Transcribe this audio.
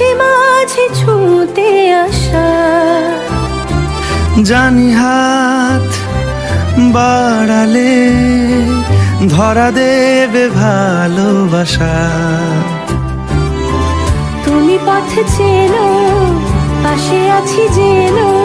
মাঝে ছুঁতে আসা। জানি হাত বাড়ালে ধরা দেবে ভালোবাসা। তুমি পথ চেনো পাশে আছি যেন।